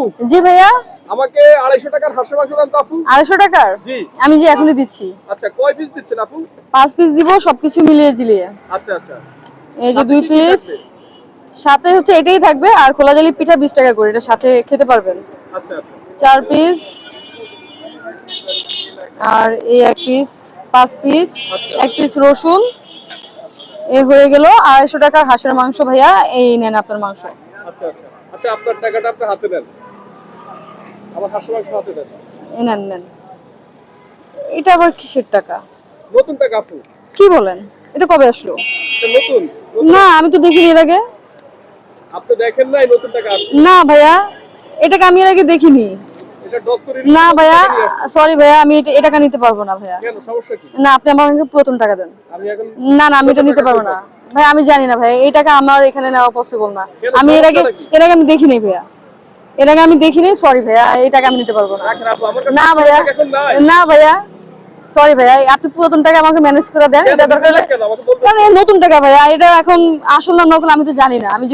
আপু? জি ভাইয়া। আমাকে আড়াইশো টাকার হাঁসের মাংস আপু? আড়াইশো টাকার? জি। আমি যে এখনই দিচ্ছি। আচ্ছা কয় পিস দিচ্ছেন আপু? পাঁচ পিস দিব সবকিছু মিলিয়ে আচ্ছা আচ্ছা। এই যে দুই পিস সাথে হচ্ছে এটাই থাকবে আর খোলা জালি পিঠা বিশ টাকা করে এটা সাথে খেতে পারবেন। আচ্ছা আচ্ছা। চার পিস আর এই এক পিস পাঁচ পিস আচ্ছা। এক পিস রসুন। এ হয়ে গেল আড়াইশো টাকার হাঁসের মাংস ভাইয়া এই নেন আপনার মাংস। আচ্ছা আচ্ছা। আচ্ছা আপনার টাকাটা আপনার হাতে দেন হাঁসের মাংস হাতে দেন? নেন এটা আবার কিসের টাকা? নতুন টাকা আপু কি বলেন? এটা কবে আসলো? নতুন না আমি তো দেখিনি এর আগে। আপনি দেখেন নাই নতুন টাকা আসছে? না ভাইয়া এটাকে আমি এর আগে দেখিনি। না ভাইয়া সরি ভাইয়া আমি এটা- টাকা নিতে পারব না ভাইয়া। কেন সমস্যা কি? না আপনি আমাকে পুরাতন টাকা দেন। না না আমি এটা নিতে পারব না। ভাই আমি জানি না ভাই এই টাকা আমার এখানে নেওয়া পসিবল না। আমি এর আগে এর আগে আমি দেখিনি ভাইয়া। এর আগে আমি দেখিনি সরি ভাইয়া এই টাকা আমি নিতে পারব না। না ভাইয়া না ভাইয়া সরি ভাইয়া আপনি পুরাতন টাকা আমাকে ম্যানেজ করে দেন এটা দরকার কারণ নতুন টাকা ভাইয়া এটা এখন আসল না নকল আমি তো জানি না আমি